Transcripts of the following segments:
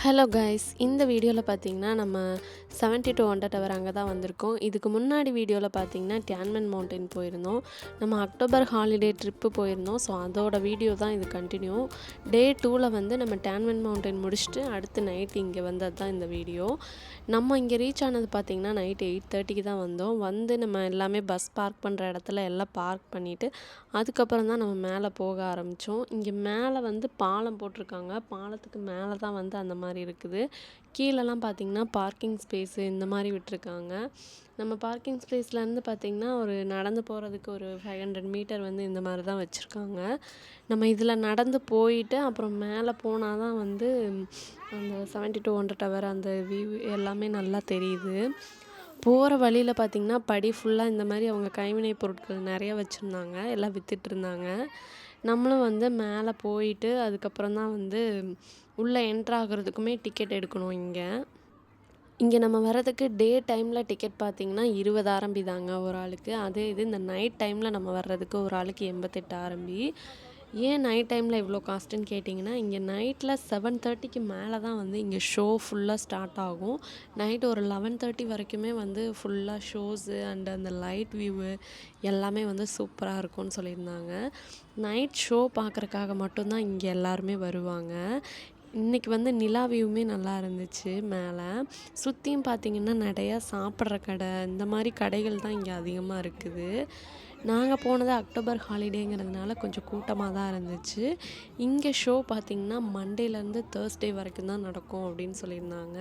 Hello guys இந்த வீடியோவில் பார்த்தீங்கன்னா நம்ம 72 டூ ஒண்டர் டவர் அங்கே தான் வந்திருக்கோம். இதுக்கு முன்னாடி வீடியோவில் பார்த்தீங்கன்னா டியான்மன் மவுண்டைன் போயிருந்தோம். நம்ம அக்டோபர் ஹாலிடே ட்ரிப்பு போயிருந்தோம். ஸோ அதோட வீடியோ தான் இது கண்டினியூ டே டூவில் வந்து நம்ம டியான்மன் மவுண்டைன் முடிச்சுட்டு அடுத்து நைட் இங்கே வந்தது தான் இந்த வீடியோ நம்ம இங்கே ரீச் ஆனது பார்த்தீங்கன்னா நைட் எயிட் தேர்ட்டிக்கு தான் வந்தோம். வந்து நம்ம எல்லாமே பஸ் பார்க் பண்ணுற இடத்துல எல்லாம் பார்க் பண்ணிவிட்டு அதுக்கப்புறம் தான் நம்ம மேலே போக ஆரம்பித்தோம். இங்கே மேலே வந்து பாலம் போட்டிருக்காங்க. பாலத்துக்கு மேலே தான் வந்து அந்த மாதிரி இருக்குது. கீழெல்லாம் பார்த்தீங்கன்னா பார்க்கிங் ஸ்பேஸ் இந்த மாதிரி விட்டுருக்காங்க. நம்ம பார்க்கிங் ஸ்பேஸ்லேருந்து பார்த்திங்கன்னா ஒரு நடந்து போகிறதுக்கு ஒரு ஃபைவ் ஹண்ட்ரட் மீட்டர் வந்து இந்த மாதிரி தான் வச்சுருக்காங்க. நம்ம இதில் நடந்து போயிட்டு அப்புறம் மேலே போனால் தான் வந்து அந்த 72 டூ ஹண்ட்ரட் டவர் அந்த வியூ எல்லாமே நல்லா தெரியுது. போகிற வழியில் பார்த்திங்கன்னா படி ஃபுல்லாக இந்த மாதிரி அவங்க கைவினைப் பொருட்கள் நிறைய வச்சுருந்தாங்க. எல்லாம் விற்றுட்ருந்தாங்க நம்மளும் வந்து மேலே போயிட்டு அதுக்கப்புறம் தான் வந்து உள்ளே என்ட்ராகிறதுக்குமே டிக்கெட் எடுக்கணும் இங்கே. இங்கே நம்ம வர்றதுக்கு டே டைமில் டிக்கெட் பார்த்திங்கன்னா இருபது ஆரம்பி தாங்க ஒரு ஆளுக்கு. அதே இது இந்த நைட் டைமில் நம்ம வர்றதுக்கு ஒரு ஆளுக்கு எண்பத்தெட்டு ஆரம்பி. ஏன் நைட் டைமில் இவ்வளோ காஸ்ட்டுன்னு கேட்டிங்கன்னா இங்கே நைட்டில் செவன் தேர்ட்டிக்கு மேலே தான் வந்து இங்கே ஷோ ஃபுல்லாக ஸ்டார்ட் ஆகும். நைட் ஒரு லெவன் தேர்ட்டி வரைக்குமே வந்து ஃபுல்லாக ஷோஸு அண்ட் அந்த லைட் வியூவு எல்லாமே வந்து சூப்பராக இருக்கும்னு சொல்லியிருந்தாங்க. நைட் ஷோ பார்க்குறக்காக மட்டும்தான் இங்கே எல்லாருமே வருவாங்க. இன்றைக்கி வந்து நிலா வியூவுமே நல்லா இருந்துச்சு மேலே. சுற்றியும் பார்த்திங்கன்னா நிறையா சாப்பிட்ற கடை இந்த மாதிரி கடைகள் தான் இங்கே அதிகமாக இருக்குது. நாங்கள் போனது அக்டோபர் ஹாலிடேங்கிறதுனால கொஞ்சம் கூட்டமாக தான் இருந்துச்சு. இங்கே ஷோ பார்த்திங்கன்னா மண்டேலேருந்து தேர்ஸ்டே வரைக்கும் தான் நடக்கும் அப்படின்னு சொல்லியிருந்தாங்க.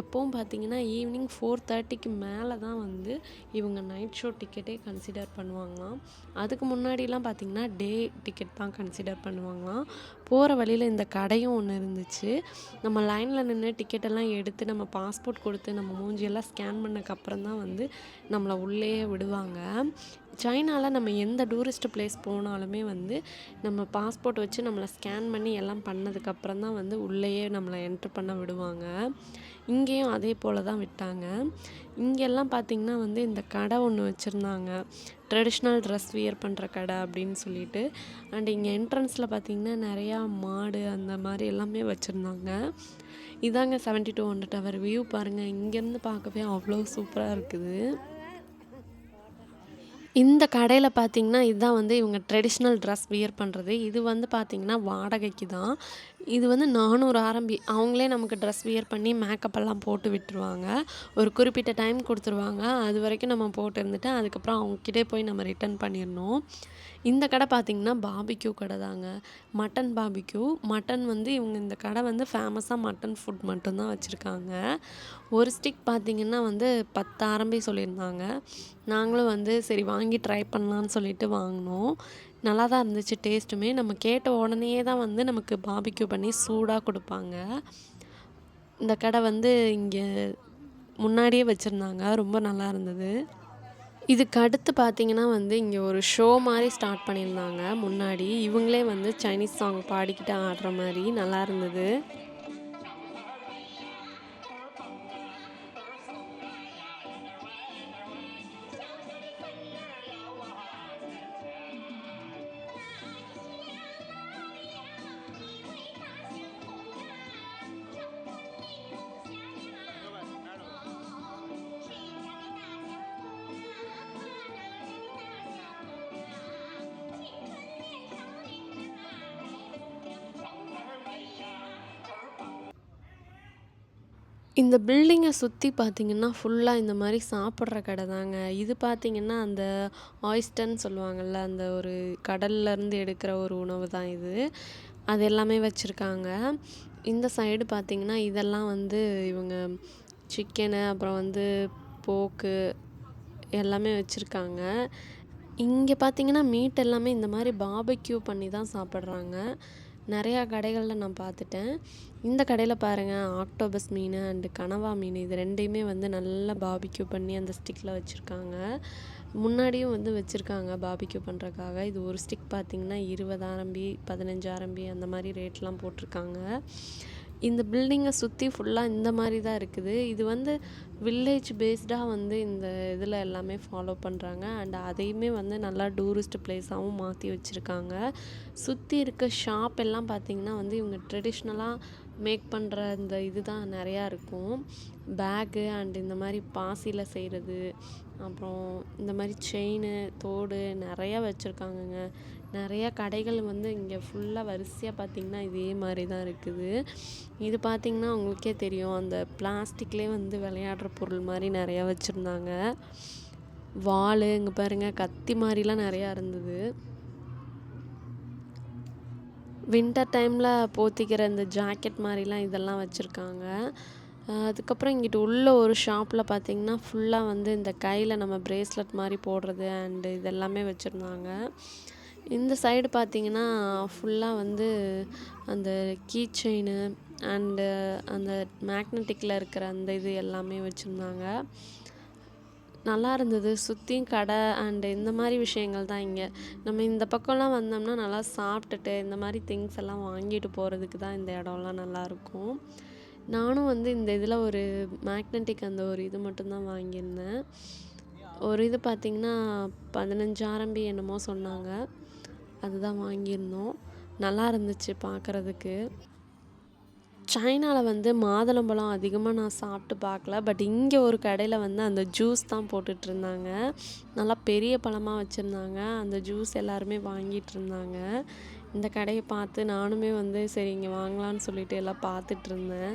எப்போவும் பார்த்திங்கன்னா ஈவினிங் ஃபோர் தேர்ட்டிக்கு மேலே தான் வந்து இவங்க நைட் ஷோ டிக்கெட்டே கன்சிடர் பண்ணுவாங்களாம். அதுக்கு முன்னாடிலாம் பார்த்திங்கன்னா டே டிக்கெட் தான் கன்சிடர் பண்ணுவாங்களாம். போகிற வழியில் இந்த கடையும் ஒன்று இருந்துச்சு. நம்ம லைனில் நின்று டிக்கெட்டெல்லாம் எடுத்து நம்ம பாஸ்போர்ட் கொடுத்து நம்ம மூஞ்சியெல்லாம் ஸ்கேன் பண்ணக்கப்புறம் தான் வந்து நம்மளை உள்ளேயே விடுவாங்க. சைனாவில் நம்ம எந்த டூரிஸ்ட் பிளேஸ் போனாலுமே வந்து நம்ம பாஸ்போர்ட் வச்சு நம்மளை ஸ்கேன் பண்ணி எல்லாம் பண்ணதுக்கப்புறம் தான் வந்து உள்ளேயே நம்மளை என்ட்ரு பண்ண விடுவாங்க. இங்கேயும் அதே போல் தான் விட்டாங்க. இங்கெல்லாம் பார்த்திங்கன்னா வந்து இந்த கடை ஒன்று வச்சுருந்தாங்க. ட்ரெடிஷ்னல் ட்ரெஸ் வியர் பண்ணுற கடை அப்படின்னு சொல்லிட்டு. அண்ட் இங்கே என்ட்ரன்ஸில் பார்த்திங்கன்னா நிறையா மாடு அந்த மாதிரி எல்லாமே வச்சுருந்தாங்க. இதாங்க 72 டூ ஹண்ட்ரட் டவர் வியூ பாருங்கள் இங்கேருந்து பார்க்கவே அவ்வளோ சூப்பராக இருக்குது. இந்த கடையில் பார்த்தீங்கன்னா இதுதான் வந்து இவங்க ட்ரெடிஷ்னல் ட்ரெஸ் வியர் பண்ணுறது இது வந்து பார்த்திங்கன்னா வாடகைக்கு தான் இது வந்து நானூறு ஆரம்பி. அவங்களே நமக்கு ட்ரெஸ் வியர் பண்ணி மேக்கப் எல்லாம் போட்டு விட்டுருவாங்க. ஒரு குறிப்பிட்ட டைம் கொடுத்துருவாங்க. அது வரைக்கும் நம்ம போட்டு இருந்துட்டு அதுக்கப்புறம் அவங்கக்கிட்டே போய் நம்ம ரிட்டர்ன் பண்ணிடணும். இந்த கடை பார்த்திங்கன்னா பாபிக்யூ கடை தாங்க. மட்டன் பாபிக்யூ மட்டன் வந்து இவங்க இந்த கடை வந்து ஃபேமஸாக மட்டன் ஃபுட் மட்டும்தான் வச்சுருக்காங்க. ஒரு ஸ்டிக் பார்த்திங்கன்னா வந்து பத்து ஆரம்பி சொல்லியிருந்தாங்க. நாங்களும் வந்து சரி வாங்கி ட்ரை பண்ணலான்னு சொல்லிட்டு வாங்கினோம். நல்லா தான் இருந்துச்சு டேஸ்ட்டுமே. நம்ம கேட்ட உடனே தான் வந்து நமக்கு பாபிக்யூ பண்ணி சூடாக கொடுப்பாங்க. இந்த கடை வந்து இங்கே முன்னாடியே வச்சுருந்தாங்க. ரொம்ப நல்லா இருந்தது. இதுக்கு அடுத்து பார்த்திங்கன்னா வந்து இங்கே ஒரு ஷோ மாதிரி ஸ்டார்ட் பண்ணியிருந்தாங்க முன்னாடி. இவங்களே வந்து சைனீஸ் சாங் பாடிக்கிட்டு ஆடுற மாதிரி நல்லா இருந்தது. இந்த பில்டிங்கை சுற்றி பார்த்தீங்கன்னா ஃபுல்லாக இந்த மாதிரி சாப்பிட்ற கடை தாங்க. இது பார்த்தீங்கன்னா அந்த ஆயிஸ்டர்ன்னு சொல்லுவாங்கள்ல அந்த ஒரு கடல்லேருந்து எடுக்கிற ஒரு உணவு தான் இது. அது எல்லாமே வச்சுருக்காங்க. இந்த சைடு பார்த்தீங்கன்னா இதெல்லாம் வந்து இவங்க சிக்கனு அப்புறம் வந்து போக்கு எல்லாமே வச்சுருக்காங்க. இங்கே பார்த்தீங்கன்னா மீட் எல்லாமே இந்த மாதிரி பாபக்யூ பண்ணி தான் சாப்பிட்றாங்க. நிறையா கடைகளில் நான் பார்த்துட்டேன். இந்த கடையில் பாருங்கள் ஆக்டோபஸ் மீன் அண்டு கனவா மீன் இது ரெண்டையுமே வந்து நல்லா பாபிக்யூ பண்ணி அந்த ஸ்டிக்கில் வச்சுருக்காங்க. முன்னாடியும் வந்து வச்சுருக்காங்க பாபிக்யூ பண்ணுறக்காக இது ஒரு ஸ்டிக் பார்த்திங்கன்னா இருபது ஆரம்பி பதினஞ்சு ஆரம்பி அந்த மாதிரி ரேட்லாம் போட்டிருக்காங்க. இந்த பில்டிங்கை சுற்றி ஃபுல்லாக இந்த மாதிரி தான் இருக்குது. இது வந்து வில்லேஜ் பேஸ்டாக வந்து இந்த இதில் எல்லாமே ஃபாலோ பண்ணுறாங்க அண்ட் அதையுமே வந்து நல்லா டூரிஸ்ட் பிளேஸாகவும் மாற்றி வச்சுருக்காங்க. சுற்றி இருக்க ஷாப் எல்லாம் பார்த்திங்கன்னா வந்து இவங்க ட்ரெடிஷ்னலாக மேக் பண்ணுற இந்த இதுதான் நிறையா இருக்கும். பேக்கு அண்ட் இந்த மாதிரி பாசியில் செய்கிறது அப்புறம் இந்த மாதிரி செயின் தோடு நிறையா வச்சுருக்காங்கங்க. நிறையா கடைகள் வந்து இங்கே ஃபுல்லாக வரிசையாக பார்த்திங்கன்னா இதே மாதிரி தான் இருக்குது. இது பார்த்திங்கன்னா உங்களுக்கே தெரியும். அந்த பிளாஸ்டிக்லேயே வந்து விளையாடுற பொருள் மாதிரி நிறையா வச்சுருந்தாங்க. வாள் இங்கே பாருங்கள் கத்தி மாதிரிலாம் நிறையா இருந்தது. வின்டர் டைமில் போத்திக்கிற இந்த ஜாக்கெட் மாதிரிலாம் இதெல்லாம் வச்சுருக்காங்க. அதுக்கப்புறம் இங்கிட்டு உள்ள ஒரு ஷாப்பில் பார்த்திங்கன்னா ஃபுல்லாக வந்து இந்த கையில் நம்ம ப்ரேஸ்லெட் மாதிரி போடுறது அண்டு இதெல்லாமே வச்சுருந்தாங்க. இந்த சைடு பார்த்தீங்கன்னா ஃபுல்லாக வந்து அந்த கீ செயினு அண்டு அந்த மேக்னட்டிக்கில் இருக்கிற அந்த இது எல்லாமே வச்சுருந்தாங்க. நல்லா இருந்தது. சுற்றியும் கடை அண்டு இந்த மாதிரி விஷயங்கள் தான் இங்கே. நம்ம இந்த பக்கம்லாம் வந்தோம்னா நல்லா சாப்பிட்டுட்டு இந்த மாதிரி திங்ஸ் எல்லாம் வாங்கிட்டு போகிறதுக்கு தான் இந்த இடம்லாம் நல்லாயிருக்கும் நானும் வந்து இந்த இதில் ஒரு மேக்னெட்டிக் அந்த ஒரு இது மட்டும்தான் வாங்கியிருந்தேன். ஒரு இது பார்த்திங்கன்னா பதினஞ்சு ஆரம்பி என்னமோ சொன்னாங்க. அதுதான் வாங்கியிருந்தோம். நல்லா இருந்துச்சு பார்க்குறதுக்கு. சைனாவில் வந்து மாதுளம்பழம் அதிகமாக நான் சாப்பிட்டு பார்க்கல. பட் இங்கே ஒரு கடையில் வந்து அந்த ஜூஸ் தான் போட்டுட்ருந்தாங்க. நல்லா பெரிய பழமாக வச்சுருந்தாங்க. அந்த ஜூஸ் எல்லாருமே வாங்கிட்டு இருந்தாங்க இந்த கடையை பார்த்து நானுமே வந்து சரி இங்கே வாங்கலான்னு சொல்லிட்டு எல்லாம் பார்த்துட்ருந்தேன்.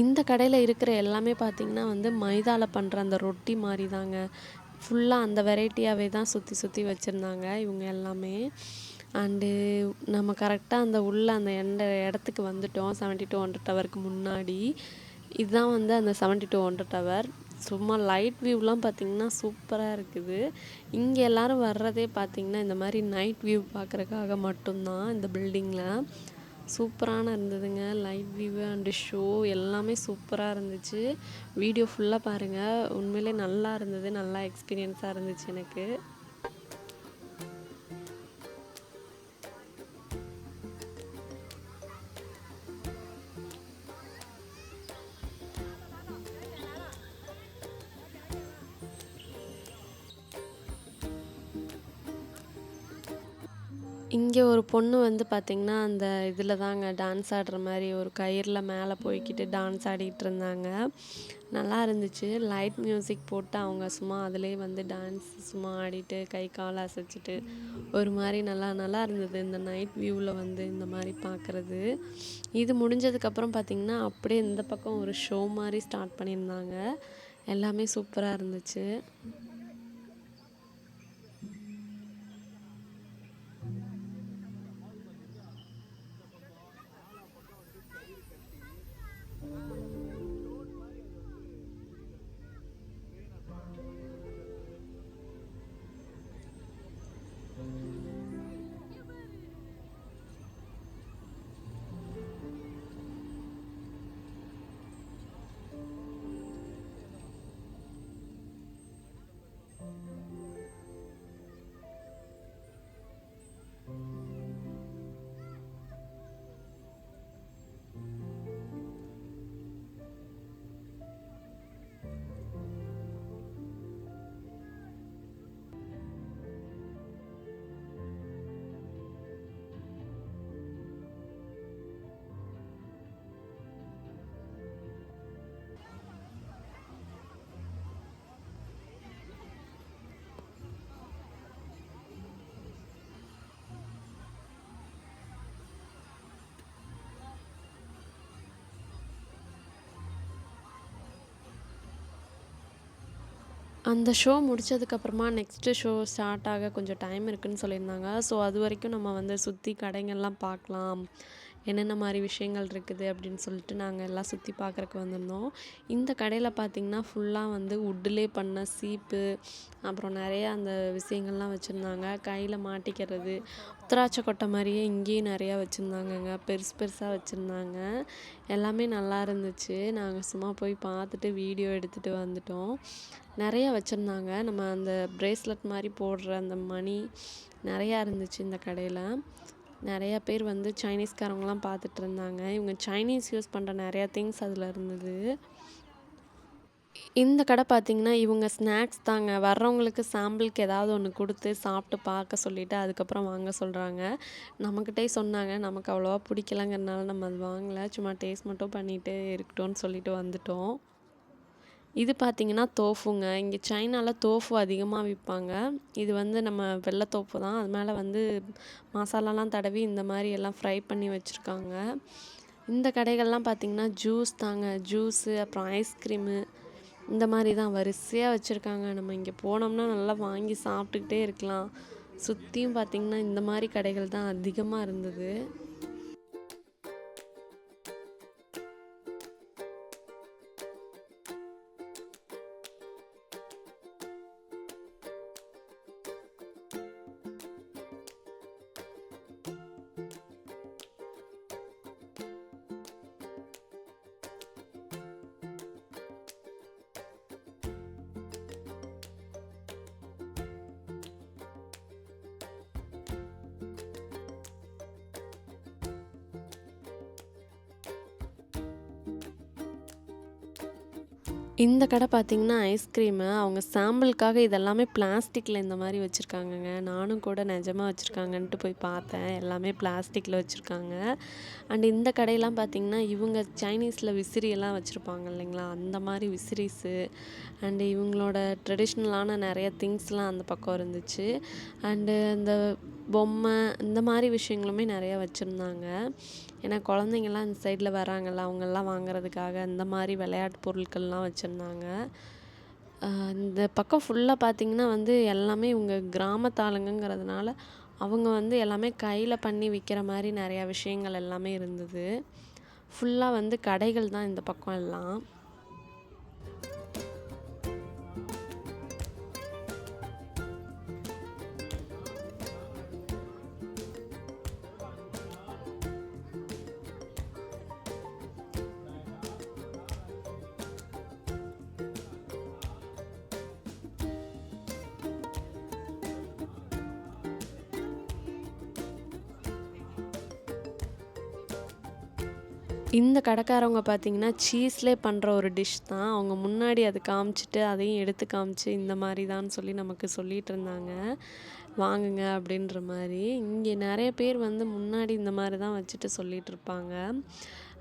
இந்த கடையில் இருக்கிற எல்லாமே பார்த்திங்கன்னா வந்து மைதாவில் பண்ணுற அந்த ரொட்டி மாதிரி தாங்க ஃபுல்லாக அந்த வெரைட்டியாகவே தான் சுற்றி சுற்றி வச்சுருந்தாங்க இவங்க எல்லாமே. அண்டு நம்ம கரெக்டாக அந்த உள்ள அந்த எண்ட இடத்துக்கு வந்துட்டோம். செவன்ட்டி டூ ஹண்ட்ரட் டவருக்கு முன்னாடி. இதுதான் வந்து அந்த செவன்ட்டி டூ ஹண்ட்ரட் டவர் சும்மா லைட் வியூலாம் பார்த்திங்கன்னா சூப்பராக இருக்குது. இங்கே எல்லோரும் வர்றதே பார்த்திங்கன்னா இந்த மாதிரி நைட் வியூ பார்க்குறக்காக மட்டும்தான் இந்த பில்டிங்கில் சூப்பரான இருந்ததுங்க. லைட் வியூ அண்டு ஷோ எல்லாமே சூப்பராக இருந்துச்சு. வீடியோ ஃபுல்லாக பாருங்கள் உண்மையிலே நல்லா இருந்தது. நல்லா எக்ஸ்பீரியன்ஸாக இருந்துச்சு எனக்கு. இங்கே ஒரு பொண்ணு வந்து பார்த்திங்கன்னா அந்த இதில் தாங்க டான்ஸ் ஆடுற மாதிரி ஒரு கயிறில் மேலே போய்க்கிட்டு டான்ஸ் ஆடிக்கிட்டு இருந்தாங்க. நல்லா இருந்துச்சு. லைட் மியூசிக் போட்டு அவங்க சும்மா அதிலே வந்து டான்ஸ் சும்மா ஆடிட்டு கை கால் அசைச்சிட்டு ஒரு மாதிரி நல்லா நல்லா இருந்தது. இந்த நைட் வியூவில் வந்து இந்த மாதிரி பார்க்குறது இது முடிஞ்சதுக்கப்புறம் பார்த்திங்கன்னா அப்படியே இந்த பக்கம் ஒரு ஷோ மாதிரி ஸ்டார்ட் பண்ணியிருந்தாங்க. எல்லாமே சூப்பராக இருந்துச்சு. அந்த ஷோ முடிச்சதுக்கப்புறமா நெக்ஸ்ட்டு ஷோ ஸ்டார்ட் ஆக கொஞ்சம் டைம் இருக்குன்னு சொல்லியிருந்தாங்க. ஸோ அது வரைக்கும் நம்ம வந்து சுற்றி கடைங்கள்லாம் பார்க்கலாம். என்னென்ன மாதிரி விஷயங்கள் இருக்குது அப்படின்னு சொல்லிட்டு நாங்கள் எல்லாம் சுற்றி பார்க்குறக்கு வந்திருந்தோம். இந்த கடையில் பார்த்திங்கன்னா ஃபுல்லாக வந்து உட்டிலே பண்ண சீப்பு அப்புறம் நிறைய அந்த விஷயங்கள்லாம் வச்சுருந்தாங்க. கையில் மாட்டிக்கிறது உத்தராட்ச கொட்டை மாதிரியே இங்கேயும் நிறையா வச்சுருந்தாங்கங்க. பெருசு பெருசாக வச்சுருந்தாங்க. எல்லாமே நல்லா இருந்துச்சு. நாங்கள் சும்மா போய் பார்த்துட்டு வீடியோ எடுத்துகிட்டு வந்துட்டோம். நிறையா வச்சுருந்தாங்க. நம்ம அந்த ப்ரேஸ்லெட் மாதிரி போடுற அந்த மணி நிறையா இருந்துச்சு இந்த கடையில். நிறையா பேர் வந்து சைனீஸ்காரவங்களாம் பார்த்துட்டு இருந்தாங்க இவங்க சைனீஸ் யூஸ் பண்ணுற நிறையா திங்ஸ் அதில் இருந்தது. இந்த கடை பார்த்திங்கன்னா இவங்க ஸ்நாக்ஸ் தாங்க. வர்றவங்களுக்கு சாம்பிளுக்கு ஏதாவது ஒன்று கொடுத்து சாப்பிட்டு பார்க்க சொல்லிவிட்டு அதுக்கப்புறம் வாங்க சொல்கிறாங்க நம்மக்கிட்டே சொன்னாங்க. நமக்கு அவ்வளோவா பிடிக்கலங்கிறனால நம்ம அது வாங்கலை. சும்மா டேஸ்ட் மட்டும் பண்ணிவிட்டு இருக்கட்டும்னு சொல்லிட்டு வந்துட்டோம். இது பார்த்திங்கன்னா தோஃபுங்க. இங்கே சைனாவில் தோஃபு அதிகமாக விற்பாங்க. இது வந்து நம்ம வெள்ளை தோப்பு தான். அது மேலே வந்து மசாலாலாம் தடவி இந்த மாதிரி எல்லாம் ஃப்ரை பண்ணி வச்சுருக்காங்க. இந்த கடைகள்லாம் பார்த்திங்கன்னா ஜூஸ் தாங்க. ஜூஸு அப்புறம் ஐஸ்கிரீமு இந்த மாதிரி தான் வரிசையாக வச்சுருக்காங்க. நம்ம இங்கே போனோம்னா நல்லா வாங்கி சாப்பிட்டுக்கிட்டே இருக்கலாம். சுற்றியும் பார்த்திங்கன்னா இந்த மாதிரி கடைகள் தான் அதிகமாக இருந்தது. இந்த கடை பார்த்திங்கன்னா ஐஸ்கிரீமு அவங்க சாம்பிளுக்காக இதெல்லாமே பிளாஸ்டிக்கில் இந்த மாதிரி வச்சுருக்காங்கங்க. நானும் கூட நிஜமாக வச்சுருக்காங்கன்ட்டு போய் பார்த்தேன். எல்லாமே பிளாஸ்டிக்கில் வச்சுருக்காங்க. அண்ட் இந்த கடையெல்லாம் பார்த்திங்கன்னா இவங்க சைனீஸில் விசிறியெல்லாம் வச்சுருப்பாங்க இல்லைங்களா? அந்த மாதிரி விசிறிஸு அண்டு இவங்களோட ட்ரெடிஷ்னலான நிறைய திங்ஸ்லாம் அந்த பக்கம் இருந்துச்சு. அண்டு அந்த பொம்மை இந்த மாதிரி விஷயங்களுமே நிறையா வச்சுருந்தாங்க. ஏன்னா குழந்தைங்கள்லாம் இந்த சைடில் வராங்கள்ல அவங்கெல்லாம் வாங்குறதுக்காக இந்த மாதிரி விளையாட்டு பொருட்கள்லாம் வச்சுருந்தாங்க. இந்த பக்கம் ஃபுல்லாக பார்த்திங்கன்னா வந்து எல்லாமே இவங்க கிராமத்து ஆளுங்கங்கிறதுனால அவங்க வந்து எல்லாமே கையில் பண்ணி விற்கிற மாதிரி நிறையா விஷயங்கள் எல்லாமே இருந்தது. ஃபுல்லாக வந்து கடைகள் தான் இந்த பக்கம் எல்லாம். இந்த கடைக்காரவங்க பார்த்தீங்கன்னா சீஸ்லே பண்ணுற ஒரு டிஷ் தான். அவங்க முன்னாடி அது காமிச்சிட்டு அதையும் எடுத்து காமிச்சு இந்த மாதிரி தான் சொல்லி நமக்கு சொல்லிகிட்டு இருந்தாங்க. வாங்குங்க அப்படின்ற மாதிரி. இங்கே நிறைய பேர் வந்து முன்னாடி இந்த மாதிரி தான் வச்சுட்டு சொல்லிகிட்டு இருப்பாங்க.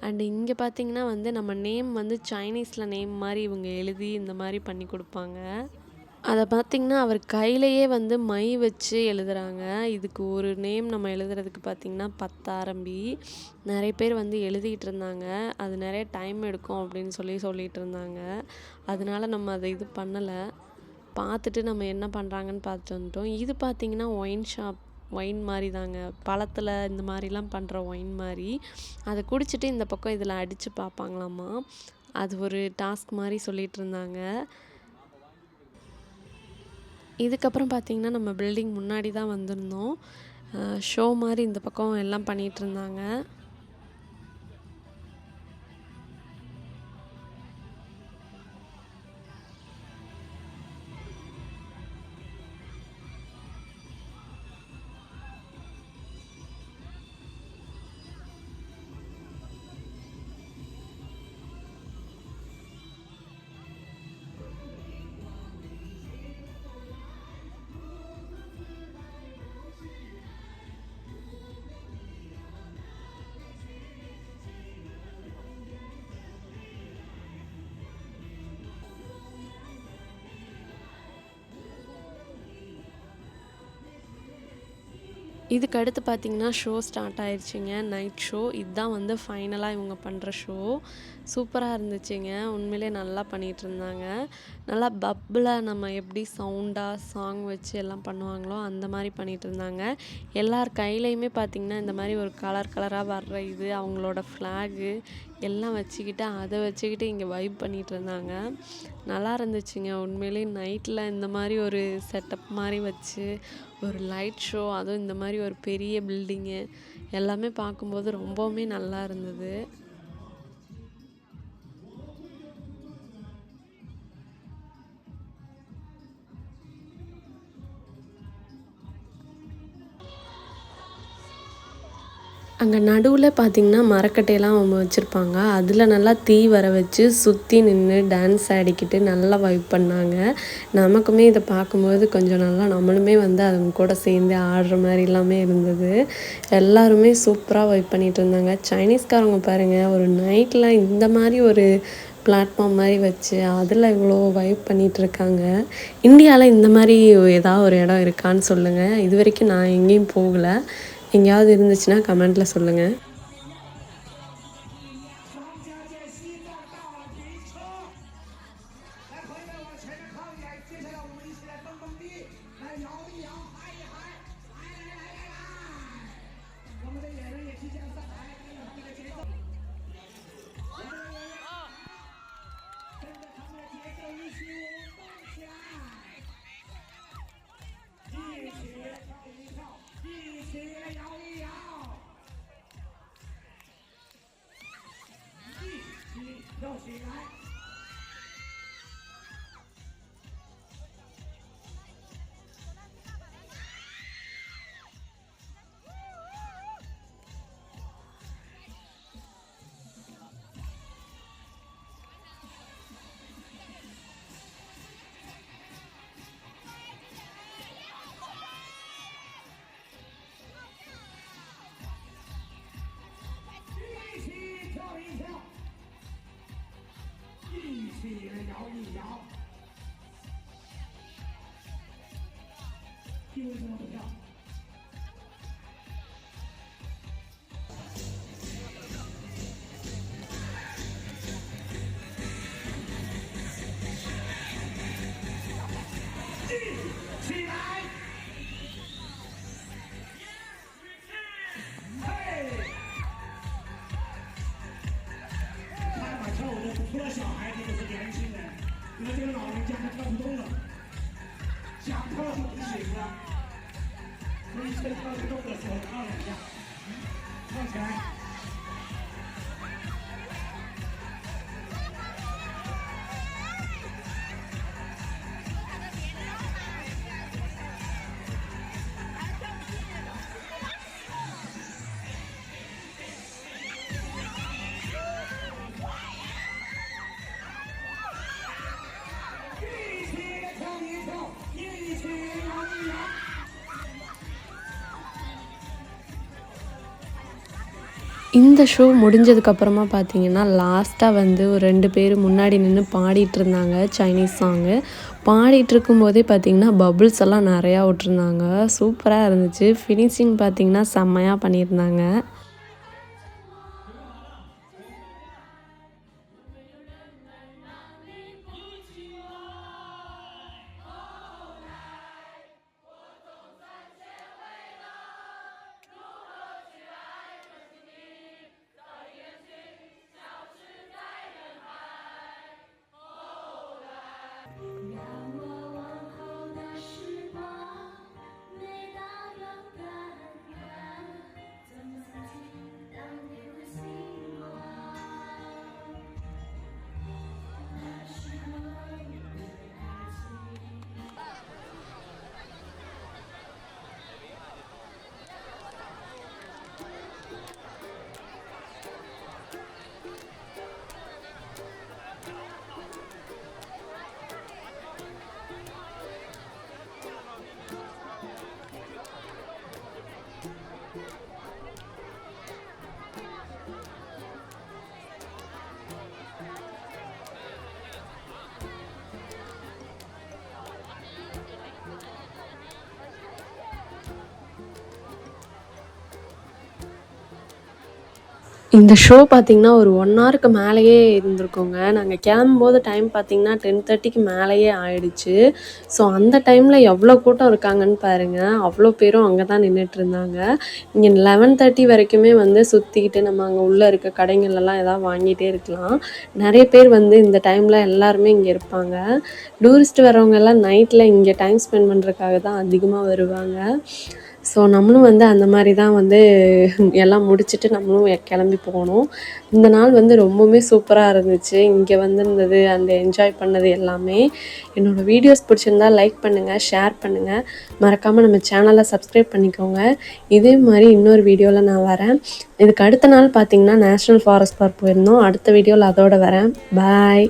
அண்ட் இங்கே பார்த்தீங்கன்னா வந்து நம்ம நேம் வந்து சைனீஸில் நேம் மாதிரி இவங்க எழுதி இந்த மாதிரி பண்ணி கொடுப்பாங்க. அதை பார்த்திங்கன்னா அவர் கையிலேயே வந்து மை வச்சு எழுதுகிறாங்க இதுக்கு ஒரு நேம் நம்ம எழுதுறதுக்கு பார்த்திங்கன்னா பத்தாரம்பி. நிறைய பேர் வந்து எழுதிட்டு இருந்தாங்க. அது நிறைய டைம் எடுக்கும் அப்படின்னு சொல்லி சொல்லிகிட்டு இருந்தாங்க. அதனால நம்ம அதை இது பண்ணலை. பார்த்துட்டு நம்ம என்ன பண்ணுறாங்கன்னு பார்த்துட்டு வந்துட்டோம். இது பார்த்திங்கன்னா ஒயின் ஷாப் ஒயின் மாதிரி தாங்க. பழத்தில் இந்த மாதிரிலாம் பண்ணுற ஒயின் மாதிரி. அதை குடிச்சிட்டு இந்த பக்கம் இதில் அடித்து பார்ப்பாங்களாமா அது ஒரு டாஸ்க் மாதிரி சொல்லிகிட்டு இருந்தாங்க. இதுக்கப்புறம் பார்த்திங்கன்னா நம்ம பில்டிங் முன்னாடி தான் வந்திருந்தோம். ஷோ மாதிரி இந்த பக்கம் எல்லாம் பண்ணிகிட்ருந்தாங்க இதுக்கு அடுத்து பார்த்திங்கன்னா ஷோ ஸ்டார்ட் ஆயிடுச்சுங்க நைட் ஷோ இதுதான் வந்து ஃபைனலாக இவங்க பண்ணுற ஷோ சூப்பராக இருந்துச்சுங்க. உண்மையிலே நல்லா பண்ணிகிட்டு இருந்தாங்க. நல்லா பப்பில் நம்ம எப்படி சவுண்டாக சாங் வச்சு எல்லாம் பண்ணுவாங்களோ அந்த மாதிரி பண்ணிகிட்டு இருந்தாங்க. எல்லார் கையிலையுமே பார்த்திங்கன்னா இந்த மாதிரி ஒரு கலர் கலராக வர்ற இது அவங்களோட ஃப்ளாகு எல்லாம் வச்சுக்கிட்டு அதை வச்சுக்கிட்டு இங்கே வைப் பண்ணிகிட்டு இருந்தாங்க. நல்லா இருந்துச்சுங்க உண்மையிலே நைட்டில் இந்த மாதிரி ஒரு செட்டப் மாதிரி வச்சு ஒரு லைட் ஷோ அதுவும் இந்த மாதிரி ஒரு பெரிய பில்டிங்கு எல்லாமே பார்க்கும்போது ரொம்பவுமே நல்லா இருந்தது அங்கே நடுவில் பார்த்திங்கன்னா மரக்கட்டையெல்லாம் அவங்க வச்சுருப்பாங்க. அதில் நல்லா தீ வர வச்சு சுற்றி நின்று டான்ஸ் ஆடிக்கிட்டு நல்லா வைப் பண்ணாங்க. நமக்குமே இதை பார்க்கும்போது கொஞ்சம் நல்லா நம்மளுமே வந்து அவங்க கூட சேர்ந்து ஆடுற மாதிரி எல்லாமே இருந்தது. எல்லாருமே சூப்பராக வைப் பண்ணிகிட்டு இருந்தாங்க. சைனீஸ்காரவங்க பாருங்கள் ஒரு நைட்டில் இந்த மாதிரி ஒரு பிளாட்ஃபார்ம் மாதிரி வச்சு அதில் இவ்வளோ வைப் பண்ணிகிட்ருக்காங்க இந்தியாவில் இந்த மாதிரி ஏதாவது ஒரு இடம் இருக்கான்னு சொல்லுங்கள் இது வரைக்கும் நான் எங்கேயும் போகலை. எங்கேயாவது இருந்துச்சுன்னா கமெண்ட்டில் சொல்லுங்கள் 那个什么的 இந்த ஷோ முடிஞ்சதுக்கப்புறமா பார்த்தீங்கன்னா லாஸ்ட்டாக வந்து ஒரு ரெண்டு பேர் முன்னாடி நின்று பாடிட்டு இருந்தாங்க சைனீஸ் சாங்கு பாடிட்டு இருக்கும்போதே பார்த்தீங்கன்னா பபுள்ஸ் எல்லாம் நிறையா விட்டுருந்தாங்க. சூப்பராக இருந்துச்சு. ஃபினிஷிங் பார்த்தீங்கன்னா செம்மையாக பண்ணியிருந்தாங்க. இந்த ஷோ பார்த்திங்கன்னா ஒரு ஒன் ஹவருக்கு மேலேயே இருந்திருக்கோங்க. நாங்கள் கிளம்பும்போது டைம் பார்த்திங்கன்னா டென் தேர்ட்டிக்கு மேலேயே ஆயிடுச்சு. ஸோ அந்த டைமில் எவ்வளோ கூட்டம் இருக்காங்கன்னு பாருங்கள் அவ்வளோ பேரும் அங்கே தான் நின்றுட்டு இருந்தாங்க. இங்கே லெவன் தேர்ட்டி வரைக்குமே வந்து சுற்றிக்கிட்டு நம்ம அங்கே உள்ளே இருக்க கடைங்கள்லாம் எதாவது வாங்கிட்டே இருக்கலாம். நிறைய பேர் வந்து இந்த டைமில் எல்லாருமே இங்கே இருப்பாங்க. டூரிஸ்ட் வரவங்க எல்லாம் நைட்டில் இங்கே டைம் ஸ்பெண்ட் பண்ணுறதுக்காக தான் அதிகமாக வருவாங்க. ஸோ நம்மளும் வந்து அந்த மாதிரி தான் வந்து எல்லாம் முடிச்சுட்டு நம்மளும் கிளம்பி போனோம். இந்த நாள் வந்து ரொம்பவுமே சூப்பராக இருந்துச்சு. இங்கே வந்திருந்தது அந்த என்ஜாய் பண்ணது எல்லாமே. என்னோடய வீடியோஸ் பிடிச்சிருந்தா லைக் பண்ணுங்கள் ஷேர் பண்ணுங்கள் மறக்காமல் நம்ம சேனலை சப்ஸ்கிரைப் பண்ணிக்கோங்க. இதே மாதிரி இன்னொரு வீடியோவில் நான் வரேன். இதுக்கு அடுத்த நாள் பார்த்தீங்கன்னா நேஷ்னல் ஃபாரஸ்ட் பார்க் போயிருந்தோம். அடுத்த வீடியோவில் அதோட வரேன். பாய்